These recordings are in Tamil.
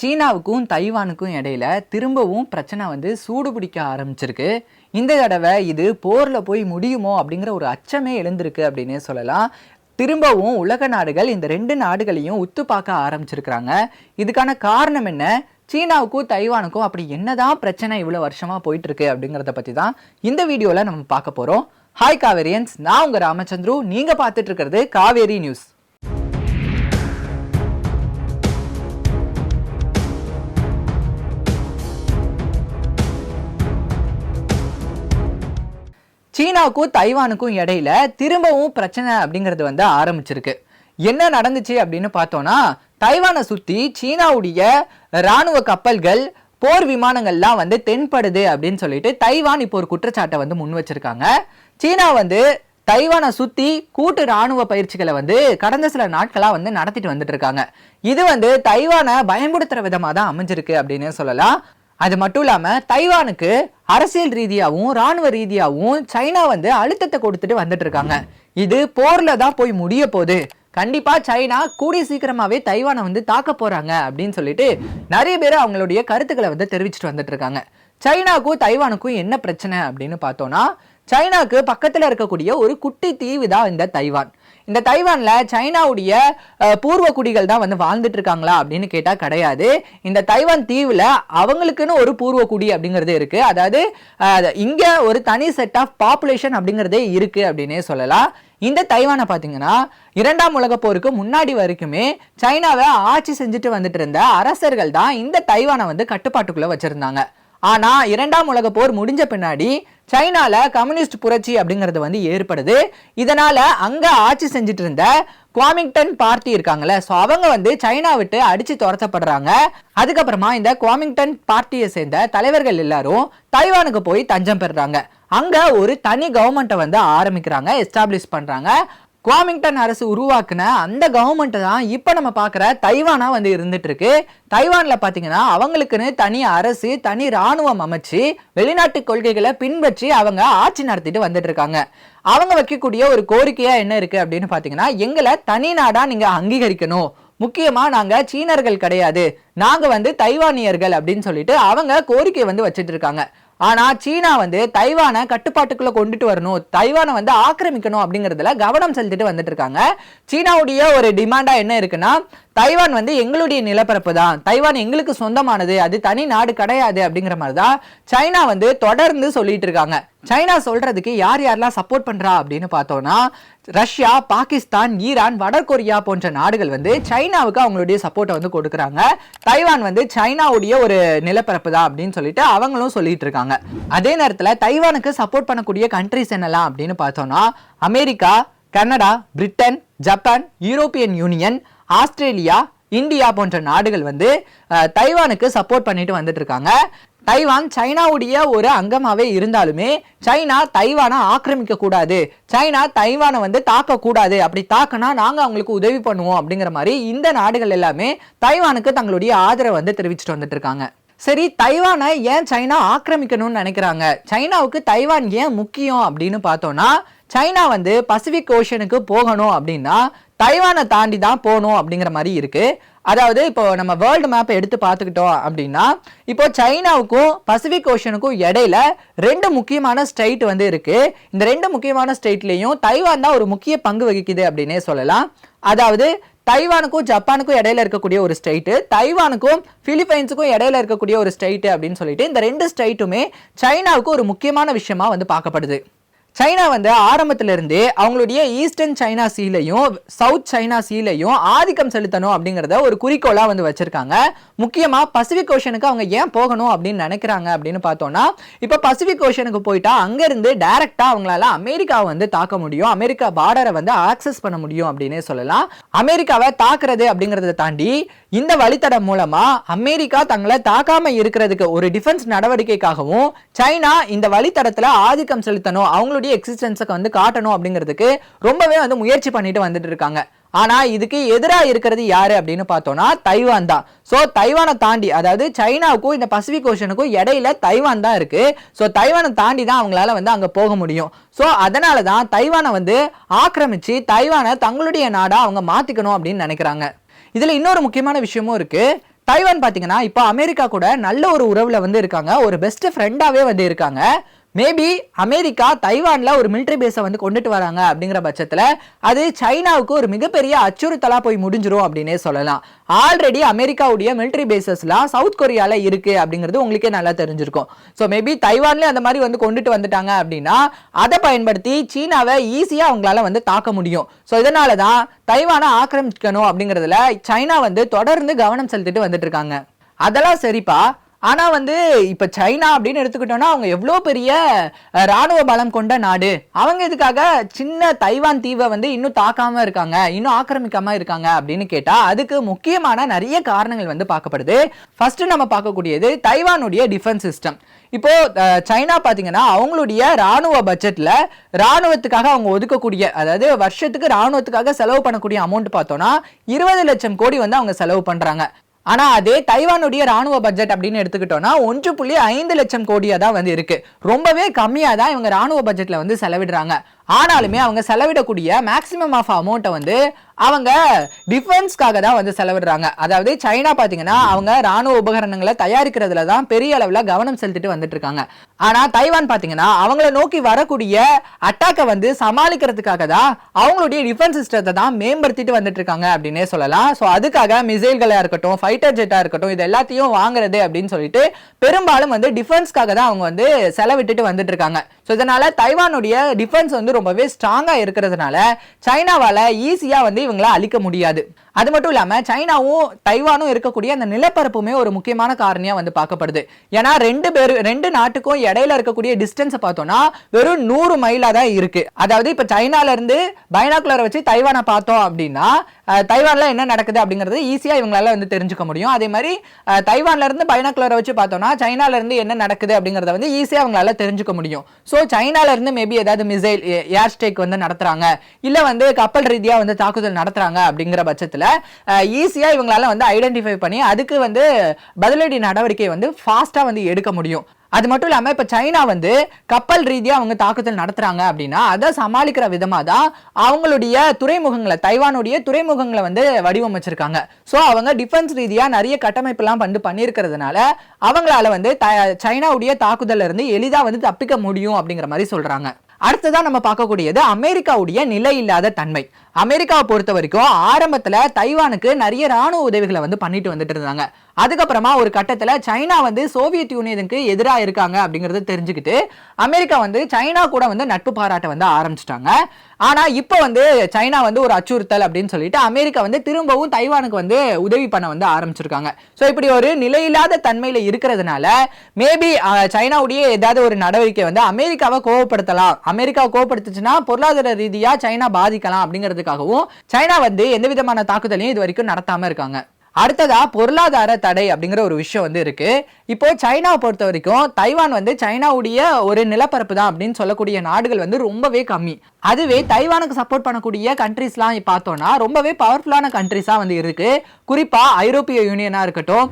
சீனாவுக்கும் தைவானுக்கும் இடையில திரும்பவும் பிரச்சனை வந்து சூடு பிடிக்க ஆரம்பிச்சிருக்கு. இந்த தடவை இது போரில் போய் முடியுமோ அப்படிங்கிற ஒரு அச்சமே எழுந்திருக்கு அப்படின்னே சொல்லலாம். திரும்பவும் உலக நாடுகள் இந்த ரெண்டு நாடுகளையும் உத்து பார்க்க ஆரம்பிச்சிருக்கிறாங்க. இதுக்கான காரணம் என்ன? சீனாவுக்கும் தைவானுக்கும் அப்படி என்னதான் பிரச்சனை இவ்வளோ வருஷமாக போயிட்டு இருக்கு அப்படிங்கிறத பற்றி தான் இந்த வீடியோவில் நம்ம பார்க்க போகிறோம் ஹாய் காவேரியன்ஸ் நான் உங்கள் ராமச்சந்திரு. நீங்கள் பார்த்துட்டு இருக்கிறது காவேரி நியூஸ். சீனாவுக்கும் தைவானுக்கும் இடையில திரும்பவும் பிரச்சனை அப்படிங்கிறது வந்து ஆரம்பிச்சிருக்கு. என்ன நடந்துச்சு அப்படின்னு பார்த்தோம்னா தைவானை சுற்றி சீனாவுடைய ராணுவ கப்பல்கள் போர் விமானங்கள்லாம் வந்து தென்படுது அப்படின்னு சொல்லிட்டு தைவான் இப்போ ஒரு குற்றச்சாட்டை வந்து முன் வச்சிருக்காங்க. சீனா வந்து தைவானை சுற்றி கூட்டு ராணுவ பயிற்சிகளை வந்து கடந்த சில நாட்களாக வந்து நடத்திட்டு வந்துட்டு இருக்காங்க. இது வந்து தைவானை பயன்படுத்துகிற விதமாக தான் அமைஞ்சிருக்கு அப்படின்னு சொல்லலாம். அது மட்டும் இல்லாமல் தைவானுக்கு அரசியல் ரீதியாகவும் ராணுவ ரீதியாகவும் சைனா வந்து அழுத்தத்தை கொடுத்துட்டு வந்துட்டு இருக்காங்க. இது போர்ல தான் போய் முடிய போகுது. கண்டிப்பா சைனா கூடிய சீக்கிரமாவே தைவானை வந்து தாக்க போறாங்க அப்படின்னு சொல்லிட்டு நிறைய பேர் அவங்களுடைய கருத்துக்களை வந்து தெரிவிச்சுட்டு வந்துட்டு இருக்காங்க. சைனாக்கும் தைவானுக்கும் என்ன பிரச்சனை அப்படின்னு பார்த்தோம்னா சைனாக்கு பக்கத்துல இருக்கக்கூடிய ஒரு குட்டி தீவு தான் இந்த தைவான். இந்த தைவானில் சைனாவுடைய பூர்வ குடிகள் தான் வந்து வாழ்ந்துட்டு இருக்காங்களா அப்படின்னு கேட்டால் கிடையாது. இந்த தைவான் தீவில் அவங்களுக்குன்னு ஒரு பூர்வ குடி அப்படிங்கிறது இருக்கு. அதாவது இங்கே ஒரு தனி செட் ஆஃப் பாப்புலேஷன் அப்படிங்கிறதே இருக்கு அப்படின்னே சொல்லலாம். இந்த தைவானை பார்த்தீங்கன்னா இரண்டாம் உலக போருக்கு முன்னாடி வரைக்குமே சைனாவை ஆட்சி செஞ்சுட்டு வந்துட்டு இருந்த அரசர்கள் தான் இந்த தைவானை வந்து கட்டுப்பாட்டுக்குள்ளே வச்சுருந்தாங்க. ஆனால் இரண்டாம் உலக போர் முடிஞ்ச பின்னாடி சைனால கம்யூனிஸ்ட் புரட்சி அப்படிங்கிறது வந்து ஏற்படுது. இதனால அங்க ஆட்சி செஞ்சுட்டு இருந்த குவாமிங்டன் பார்ட்டி இருக்காங்கல்ல ஸோ அவங்க வந்து சைனா விட்டு அடிச்சு துரத்தப்படுறாங்க. அதுக்கப்புறமா இந்த குவாமிங்டன் பார்ட்டியை சேர்ந்த தலைவர்கள் எல்லாரும் தைவானுக்கு போய் தஞ்சம் பெறுறாங்க. அங்க ஒரு தனி கவர்மெண்ட்டை வந்து ஆரம்பிக்கிறாங்க எஸ்டாப்ளிஷ் பண்றாங்க. குவாமிங்டன் அரசு உருவாக்குன அந்த கவர்மெண்ட் தான் இப்போ நம்ம பார்க்குற தைவானா வந்து இருந்துட்டு இருக்கு தைவானில் பார்த்தீங்கன்னா அவங்களுக்குன்னு தனி அரசு தனி ராணுவம் அமைச்சு வெளிநாட்டு கொள்கைகளை பின்பற்றி அவங்க ஆட்சி நடத்திட்டு வந்துட்டு இருக்காங்க அவங்க வைக்கக்கூடிய ஒரு கோரிக்கையா என்ன இருக்கு அப்படின்னு பார்த்தீங்கன்னா எங்களை தனி நாடா நீங்க அங்கீகரிக்கணும். முக்கியமா நாங்க சீனர்கள் கிடையாது. நாங்க வந்து தைவானியர்கள் அப்படின்னு சொல்லிட்டு அவங்க கோரிக்கை வந்து வச்சுட்டு இருக்காங்க ஆனால் சீனா வந்து தைவானை கட்டுப்பாட்டுக்குள்ளே கொண்டுட்டு வரணும் தைவானை வந்து ஆக்கிரமிக்கணும் அப்படிங்கிறதுல கவனம் செலுத்திட்டு வந்துட்டு இருக்காங்க சீனாவுடைய ஒரு டிமாண்டாக என்ன இருக்குன்னா தைவான் வந்து எங்களுடைய நிலப்பரப்பு தான். தைவான் எங்களுக்கு சொந்தமானது அது தனி நாடு கிடையாது அப்படிங்கிற மாதிரி தான் சைனா வந்து தொடர்ந்து சொல்லிட்டு இருக்காங்க சைனா சொல்றதுக்கு யார் யாரெல்லாம் சப்போர்ட் பண்றா அப்படின்னு பார்த்தோம்னா ரஷ்யா பாகிஸ்தான் ஈரான் வடகொரியா போன்ற நாடுகள் வந்து சைனாவுக்கு அவங்களுடைய சப்போர்ட்டை வந்து கொடுக்குறாங்க. தைவான் வந்து சைனாவுடைய ஒரு நிலப்பரப்பு தான் அப்படின்னு சொல்லிட்டு அவங்களும் சொல்லிட்டு இருக்காங்க. அதே நேரத்தில் தைவானுக்கு சப்போர்ட் பண்ணக்கூடிய கண்ட்ரிஸ் என்னெல்லாம் அப்படின்னு பார்த்தோம்னா America Canada Britain Japan European Union Australia India போன்ற நாடுகள் வந்து தைவானுக்கு சப்போர்ட் பண்ணிட்டு வந்துட்டு இருக்காங்க. தைவான் சைனாவுடைய ஒரு அங்கமாகவே இருந்தாலுமே சைனா தைவானை ஆக்கிரமிக்க கூடாது சைனா தைவானை வந்து தாக்க கூடாது அப்படி தாக்கினா நாங்கள் அவங்களுக்கு உதவி பண்ணுவோம் அப்படிங்கிற மாதிரி இந்த நாடுகள் எல்லாமே தைவானுக்கு தங்களுடைய ஆதரவை வந்து தெரிவிச்சுட்டு வந்துட்டு இருக்காங்க. சரி தைவானை ஏன் சைனா ஆக்கிரமிக்கணும்னு நினைக்கிறாங்க? சைனாவுக்கு தைவான் ஏன் முக்கியம் அப்படின்னு பார்த்தோம்னா சைனா வந்து பசிபிக் ஓஷனுக்கு போகணும் அப்படின்னா தைவானை தாண்டி தான் போகணும் அப்படிங்கிற மாதிரி இருக்குது அதாவது இப்போ நம்ம வேர்ல்டு மேப் எடுத்து பார்த்துக்கிட்டோம் அப்படின்னா இப்போ சைனாவுக்கும் பசிபிக் ஓஷனுக்கும் இடையில ரெண்டு முக்கியமான ஸ்டேட் வந்து இருக்கு. இந்த ரெண்டு முக்கியமான ஸ்டேட்லேயும் தைவான் தான் ஒரு முக்கிய பங்கு வகிக்குது அப்படின்னே சொல்லலாம். அதாவது தைவானுக்கும் ஜப்பானுக்கும் இடையில இருக்கக்கூடிய ஒரு ஸ்டேட்டு தைவானுக்கும் பிலிப்பைன்ஸுக்கும் இடையில இருக்கக்கூடிய ஒரு ஸ்டேட்டு அப்படின்னு சொல்லிட்டு இந்த ரெண்டு ஸ்டேட்டுமே சைனாவுக்கு ஒரு முக்கியமான விஷயமா வந்து பார்க்கப்படுது. சைனா வந்து ஆரம்பத்துல இருந்தே அவங்களுடைய ஈஸ்டர்ன் சைனா சீலையும் சவுத் சைனா சீலையும் ஆதிக்கம் செலுத்தணும் அப்படிங்கிறத ஒரு குறிக்கோளாக வந்து வச்சிருக்காங்க. முக்கியமாக பசிபிக் ஓஷனுக்கு அவங்க ஏன் போகணும் அப்படின்னு நினைக்கிறாங்க அப்படின்னு பார்த்தோம்னா இப்போ பசிபிக் ஓஷனுக்கு போயிட்டா அங்கேருந்து இருந்து அவங்களால அமெரிக்காவை வந்து தாக்க முடியும். அமெரிக்கா பார்டரை வந்து ஆக்சஸ் பண்ண முடியும் அப்படின்னே சொல்லலாம். அமெரிக்காவை தாக்குறது அப்படிங்கிறத தாண்டி இந்த வழித்தடம் மூலமாக அமெரிக்கா தங்களை தாக்காமல் இருக்கிறதுக்கு ஒரு டிஃபென்ஸ் நடவடிக்கைக்காகவும் சைனா இந்த வழித்தடத்தில் ஆதிக்கம் செலுத்தணும். அவங்களுடைய எக்ஸிஸ்டன்ஸை வந்து காட்டணும் அப்படிங்கிறதுக்கு ரொம்பவே வந்து முயற்சி பண்ணிட்டு வந்துட்டு இருக்காங்க. ஆனா இதுக்கு எதிராக இருக்கிறது யாரு அப்படின்னு பார்த்தோம்னா தைவான் தான். ஸோ தைவானை தாண்டி அதாவது சைனாவுக்கும் இந்த பசிபிக் ஓஷனுக்கும் இடையில தைவான் தான் இருக்கு. ஸோ தைவானை தாண்டி தான் அவங்களால வந்து அங்கே போக முடியும். ஸோ அதனால தான் தைவானை வந்து ஆக்கிரமிச்சு தைவானை தங்களுடைய நாடா அவங்க மாத்திக்கணும் அப்படின்னு நினைக்கிறாங்க. இதுல இன்னொரு முக்கியமான விஷயமும் இருக்கு. தைவான் பார்த்தீங்கன்னா இப்போ அமெரிக்கா கூட நல்ல ஒரு உறவில் வந்து இருக்காங்க. ஒரு பெஸ்ட் ஃப்ரெண்டாகவே வந்து இருக்காங்க. மேபி அமெரிக்கா தைவானில் ஒரு மிலிட்டரி பேஸை வந்து கொண்டுட்டு வராங்க அப்படிங்கிற பட்சத்தில் அது சைனாவுக்கு ஒரு மிகப்பெரிய அச்சுறுத்தலாக போய் முடிஞ்சிரும் அப்படின்னே சொல்லலாம். ஆல்ரெடி அமெரிக்காவுடைய மிலிட்டரி பேசஸ்லாம் சவுத் கொரியாவில் இருக்குது அப்படிங்கிறது உங்களுக்கே நல்லா தெரிஞ்சிருக்கும். ஸோ மேபி தைவான்லேயே அந்த மாதிரி வந்து கொண்டுட்டு வந்துட்டாங்க அப்படின்னா அதை பயன்படுத்தி சீனாவை ஈஸியாக அவங்களால வந்து தாக்க முடியும். ஸோ இதனால தான் தைவானை ஆக்கிரமிக்கணும் அப்படிங்கிறதுல சைனா வந்து தொடர்ந்து கவனம் செலுத்திட்டு வந்துட்டு இருக்காங்க. அதெல்லாம் சரிப்பா. ஆனால் வந்து இப்போ சைனா அப்படின்னு எடுத்துக்கிட்டோம்னா அவங்க எவ்வளோ பெரிய ராணுவ பலம் கொண்ட நாடு. அவங்க இதுக்காக சின்ன தைவான் தீவை வந்து இன்னும் தாக்காமல் இருக்காங்க இன்னும் ஆக்கிரமிக்காமல் இருக்காங்க அப்படின்னு கேட்டால் அதுக்கு முக்கியமான நிறைய காரணங்கள் வந்து பார்க்கப்படுது. ஃபஸ்ட்டு நம்ம பார்க்கக்கூடியது தைவானுடைய டிஃபென்ஸ் சிஸ்டம் இப்போ சைனா பார்த்தீங்கன்னா அவங்களுடைய ராணுவ பட்ஜெட்ல ராணுவத்துக்காக அவங்க ஒதுக்கக்கூடிய அதாவது வருஷத்துக்கு ராணுவத்துக்காக செலவு பண்ணக்கூடிய அமௌண்ட் பார்த்தோம்னா இருபது லட்சம் கோடி வந்து அவங்க செலவு பண்றாங்க. ஆனால் அதே தைவானுடைய ராணுவ பட்ஜெட் அப்படின்னு எடுத்துக்கிட்டோம்னா ஒன்று புள்ளி ஐந்து லட்சம் கோடியாக தான் வந்து இருக்குது ரொம்பவே கம்மியாக தான் இவங்க ராணுவ பட்ஜெட்டில் வந்து செலவிடுறாங்க. ஆனாலுமே அவங்க செலவிடக்கூடிய மேக்ஸிமம் ஆஃப் அமௌண்ட்டை வந்து அவங்க டிஃபென்ஸ்க்காக தான் வந்து செலவிடுறாங்க. அதாவது சைனா பார்த்தீங்கன்னா அவங்க ராணுவ உபகரணங்களை தயாரிக்கிறதுல தான் பெரிய அளவில் கவனம் செலுத்திட்டு வந்துட்டு இருக்காங்க ஆனால் தைவான் பார்த்தீங்கன்னா அவங்கள நோக்கி வரக்கூடிய அட்டாக்கை வந்து சமாளிக்கிறதுக்காக தான் அவங்களுடைய டிஃபென்ஸ் சிஸ்டத்தை தான் மேம்படுத்திட்டு வந்துட்டு இருக்காங்க அப்படின்னே சொல்லலாம். ஸோ அதுக்காக மிசைல்களாக இருக்கட்டும் ஃபைட்டர் ஜெட்டாக இருக்கட்டும் இது எல்லாத்தையும் வாங்குறது அப்படின்னு சொல்லிட்டு பெரும்பாலும் வந்து டிஃபென்ஸ்க்காக தான் அவங்க வந்து செலவிட்டுட்டு வந்துட்டு இருக்காங்க ஸோ இதனால தைவானுடைய டிஃபென்ஸ் வந்து ரொம்பவே ஸ்ட்ராங்கா இருக்கிறதுனால சைனாவால ஈஸியா வந்து இவங்கள அழிக்க முடியாது. அது மட்டும் இல்லாமல் சைனாவும் தைவானும் இருக்கக்கூடிய அந்த நிலப்பரப்புமே ஒரு முக்கியமான காரணியாக வந்து பார்க்கப்படுது. ஏன்னா ரெண்டு பேர் ரெண்டு நாட்டுக்கும் இடையில இருக்கக்கூடிய டிஸ்டன்ஸை பார்த்தோம்னா வெறும் நூறு மைலாக தான் இருக்கு. அதாவது இப்போ சைனால இருந்து பைனாக்குலரை வச்சு தைவானை பார்த்தோம் அப்படின்னா அஹ், தைவான்ல என்ன நடக்குது அப்படிங்கிறது ஈஸியாக இவங்களால வந்து தெரிஞ்சுக்க முடியும். அதே மாதிரி அஹ், தைவான்ல இருந்து பைனாக்குலரை வச்சு பார்த்தோம்னா சைனால இருந்து என்ன நடக்குது அப்படிங்கிறத வந்து ஈஸியாக அவங்களால தெரிஞ்சுக்க முடியும். ஸோ சைனால இருந்து மேபி ஏதாவது மிசைல் ஏர் ஸ்ட்ரைக் வந்து நடத்துறாங்க. இல்லை வந்து கப்பல் ரீதியாக வந்து தாக்குதல் நடத்துறாங்க அப்படிங்கிற பட்சத்தில் ஈஸியாக இவங்களால வந்து ஐடென்டிஃபை பண்ணி அதுக்கு வந்து பதிலடி நடவடிக்கை வந்து ஃபாஸ்ட்டாக வந்து எடுக்க முடியும். அது மட்டும் இல்லாமல் இப்போ சைனா வந்து கப்பல் ரீதியாக அவங்க தாக்குதல் நடத்துறாங்க அப்படின்னா அதை சமாளிக்கிற விதமாக தான் அவங்களுடைய துறைமுகங்களை தைவானுடைய துறைமுகங்களை வந்து வடிவமைச்சிருக்காங்க. ஸோ அவங்க டிஃபென்ஸ் ரீதியாக நிறைய கட்டமைப்புலாம் வந்து பண்ணியிருக்கிறதுனால அவங்களால வந்து த- சைனாவுடைய தாக்குதலில் இருந்து எளிதாக வந்து தப்பிக்க முடியும் அப்படிங்கிற மாதிரி சொல்கிறாங்க அடுத்ததான் நம்ம பார்க்கக்கூடியது அமெரிக்காவுடைய நிலை இல்லாத தன்மை. அமெரிக்காவை பொறுத்த வரைக்கும் ஆரம்பத்தில் தைவானுக்கு நிறைய ராணுவ உதவிகளை வந்து பண்ணிட்டு வந்துட்டு இருந்தாங்க. அதுக்கப்புறமா ஒரு கட்டத்தில் சைனா வந்து சோவியத் யூனியனுக்கு எதிராக இருக்காங்க அப்படிங்கிறத தெரிஞ்சுக்கிட்டு அமெரிக்கா வந்து சைனா கூட வந்து நட்பு பாராட்ட வந்து ஆரம்பிச்சிட்டாங்க. ஆனால் இப்போ வந்து சைனா வந்து ஒரு அச்சுறுத்தல் அப்படின்னு சொல்லிட்டு அமெரிக்கா வந்து திரும்பவும் தைவானுக்கு வந்து உதவி பண்ண வந்து ஆரம்பிச்சிருக்காங்க. ஸோ இப்படி ஒரு நிலையில்லாத தன்மையில் இருக்கிறதுனால மேபி சைனாவுடைய ஏதாவது ஒரு நடவடிக்கை வந்து அமெரிக்காவை கோவப்படுத்தலாம். அமெரிக்காவை கோவப்படுத்துச்சுன்னா பொருளாதார ரீதியாக சைனா பாதிக்கலாம் அப்படிங்கிறதுக்காகவும் சைனா வந்து எந்த விதமான தாக்குதலையும் இது வரைக்கும் நடத்தாம இருக்காங்க. அடுத்ததா பொருளாதார தடை அப்படிங்கிற ஒரு விஷயம் வந்து இருக்கு. இப்போ சைனாவை பொறுத்த வரைக்கும் தைவான் வந்து சைனாவுடைய ஒரு நிலப்பரப்பு தான் அப்படின்னு சொல்லக்கூடிய நாடுகள் வந்து ரொம்பவே கம்மி. அதுவே தைவானுக்கு சப்போர்ட் பண்ணக்கூடிய கண்ட்ரிஸ்லாம் பார்த்தோன்னா ரொம்பவே பவர்ஃபுல்லான கண்ட்ரிஸாக வந்து இருக்கு. குறிப்பாக ஐரோப்பிய யூனியனாக இருக்கட்டும்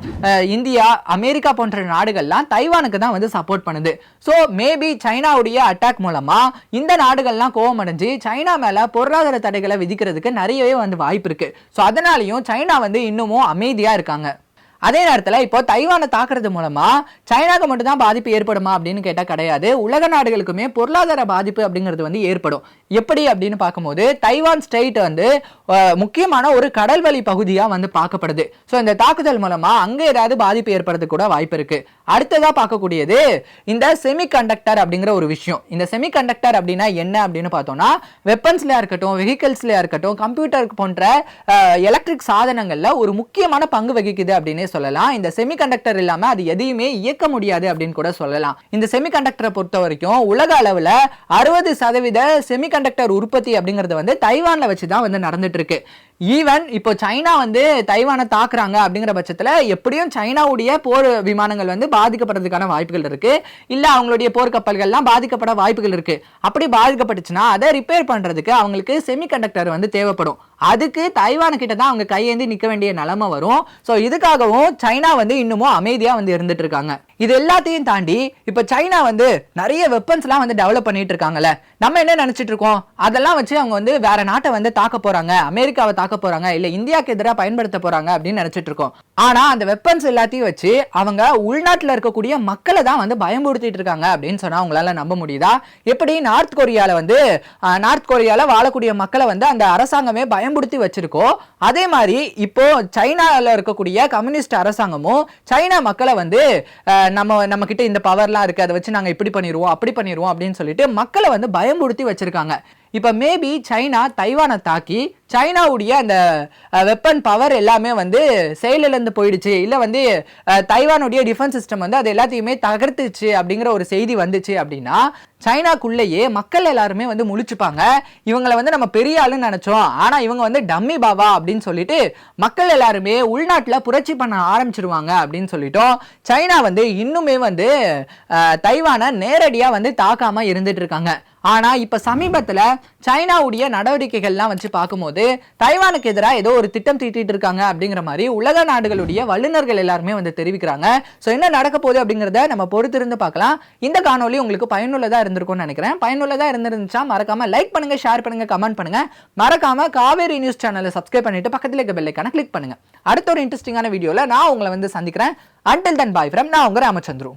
இந்தியா அமெரிக்கா போன்ற நாடுகள்லாம் தைவானுக்கு தான் வந்து சப்போர்ட் பண்ணுது. ஸோ மேபி சைனாவுடைய அட்டாக் மூலமாக இந்த நாடுகள்லாம் கோவம் அடைஞ்சு சைனா மேலே பொருளாதார தடைகளை விதிக்கிறதுக்கு நிறையவே வந்து வாய்ப்பு இருக்குது ஸோ அதனாலையும் சைனா வந்து இன்னமும் அமைதியாக இருக்காங்க. அதே நேரத்தில் இப்போ தைவானை தாக்குறது மூலமா சைனாக்கு மட்டும் தான் பாதிப்பு ஏற்படுமா அப்படின்னு கேட்டால் கிடையாது. உலக நாடுகளுக்குமே பொருளாதார பாதிப்பு அப்படிங்கிறது வந்து ஏற்படும். எப்படி அப்படின்னு பார்க்கும்போது தைவான் ஸ்டேட் வந்து முக்கியமான ஒரு கடல்வழி பகுதியாக வந்து பார்க்கப்படுது. ஸோ இந்த தாக்குதல் மூலமாக அங்கே ஏதாவது பாதிப்பு ஏற்படுறதுக்கு கூட வாய்ப்பு இருக்குது அடுத்ததாக பார்க்கக்கூடியது இந்த செமி கண்டக்டர் அப்படிங்கிற ஒரு விஷயம். இந்த செமி கண்டக்டர் அப்படின்னா என்ன அப்படின்னு பார்த்தோம்னா வெப்பன்ஸ்லயா இருக்கட்டும் வெஹிக்கல்ஸ்லையாக இருக்கட்டும் கம்ப்யூட்டர் போன்ற எலக்ட்ரிக் சாதனங்களில் ஒரு முக்கியமான பங்கு வகிக்குது அப்படின்னே சொல்லலாம். இந்த செமி கண்டக்டர் அது எதையுமே இயக்க முடியாது அப்படின்னு கூட சொல்லலாம். இந்த செமி கண்டக்டரை பொறுத்த வரைக்கும் உலக அளவில் அறுபது சதவீத செமி செமிகண்டக்டர் உற்பத்தி அப்படிங்கிறது வந்து தைவானில் வச்சு தான் வந்து நடந்துட்டு இருக்கு ஈவன் இப்போ சைனா வந்து தைவானை தாக்குறாங்க அப்படிங்கிற பட்சத்தில் எப்படியும் சைனாவுடைய போர் விமானங்கள் வந்து பாதிக்கப்படுறதுக்கான வாய்ப்புகள் இருக்கு. இல்லை அவங்களுடைய போர்க்கப்பல்கள்லாம் பாதிக்கப்பட வாய்ப்புகள் இருக்கு. அப்படி பாதிக்கப்பட்டுச்சுன்னா அதை ரிப்பேர் பண்ணுறதுக்கு அவங்களுக்கு செமிகண்டக்டர் வந்து தேவைப்படும். அதுக்கு தைவான் கிட்ட தான் அவங்க கையேந்தி நிற்க வேண்டிய நிலைமை வரும். ஸோ இதுக்காகவும் சைனா வந்து இன்னமும் அமைதியாக வந்து இருந்துட்டு இருக்காங்க இது எல்லாத்தையும் தாண்டி இப்போ சைனா வந்து நிறைய வெப்பன்ஸ்லாம் வந்து டெவலப் பண்ணிட்டு இருக்காங்கல்ல நம்ம என்ன நினைச்சிட்டு இருக்கோம் அதெல்லாம் வச்சு அவங்க வந்து வேற நாட்டை வந்து தாக்க போறாங்க. அமெரிக்காவை தாக்க போறாங்க. இல்லை இந்தியாவுக்கு எதிராக பயன்படுத்த போறாங்க அப்படின்னு நினச்சிட்டு இருக்கோம் ஆனால் அந்த வெப்பன்ஸ் எல்லாத்தையும் வச்சு அவங்க உள்நாட்டில் இருக்கக்கூடிய மக்களை தான் வந்து பயமுறுத்திட்டு இருக்காங்க அப்படின்னு சொன்னால் அவங்களால நம்ப முடியுதா? எப்படி நார்த் கொரியாவில் வந்து நார்த் கொரியால வாழக்கூடிய மக்களை வந்து அந்த அரசாங்கமே பயம் பயமுறுத்தி வச்சிருக்கோ அதே மாதிரி இப்போ சைனால இருக்கக்கூடிய கம்யூனிஸ்ட் அரசாங்கமும் சைனா மக்களை வந்து நம்ம நம்ம கிட்ட இந்த பவர்லாம் இருக்கு அதை வச்சு நாங்க இப்படி பண்ணிடுவோம் அப்படி பண்ணிடுவோம் அப்படின்னு சொல்லிட்டு மக்களை வந்து பயம்படுத்தி வச்சிருக்காங்க. இப்போ மேபி சைனா தைவானை தாக்கி சைனாவுடைய அந்த வெப்பன் பவர் எல்லாமே வந்து செயலிழந்து போயிடுச்சு. இல்லை வந்து தைவானுடைய டிஃபென்ஸ் சிஸ்டம் வந்து அது எல்லாத்தையுமே தகர்த்துச்சு அப்படிங்கிற ஒரு செய்தி வந்துச்சு அப்படின்னா சைனாக்குள்ளேயே மக்கள் எல்லாருமே வந்து முழிச்சுப்பாங்க. இவங்களை வந்து நம்ம பெரிய ஆளுன்னு நினச்சோம். ஆனால் இவங்க வந்து டம்மி பாபா அப்படின்னு சொல்லிட்டு மக்கள் எல்லாருமே உள்நாட்டில் புரட்சி பண்ண ஆரம்பிச்சிருவாங்க அப்படின்னு சொல்லிட்டோம். சைனா வந்து இன்னுமே வந்து தைவானை நேரடியாக வந்து தாக்காமல் இருந்துட்டு இருக்காங்க. ஆனால் இப்போ சமீபத்தில் சைனாவுடைய நடவடிக்கைகள்லாம் வச்சு பார்க்கும்போது தைவானுக்கு எதிராக ஏதோ ஒரு திட்டம் தீட்டிட்டு இருக்காங்க அப்படிங்கிற மாதிரி உலக நாடுகளுடைய வல்லுநர்கள் எல்லாருமே வந்து தெரிவிக்கிறாங்க. ஸோ என்ன நடக்க போகுது அப்படிங்கிறத நம்ம பொறுத்திருந்து பார்க்கலாம். இந்த காணொலி உங்களுக்கு பயனுள்ளதாக இருந்திருக்கும்னு நினைக்கிறேன். பயனுள்ளதாக இருந்திருந்துச்சா மறக்காம லைக் பண்ணுங்கள் ஷேர் பண்ணுங்க கமெண்ட் பண்ணுங்கள் மறக்காம காவேரி நியூஸ் சேனலை சப்ஸ்கிரைப் பண்ணிட்டு பக்கத்தில் இருக்க பெல்லைக்கான கிளிக் பண்ணுங்க. அடுத்த ஒரு இன்ட்ரெஸ்டிங்கான வீடியோவில் நான் உங்களை வந்து சந்திக்கிறேன். அண்டில் தன் பாய் ஃப்ரம் நான் உங்கள் ராமச்சந்திரு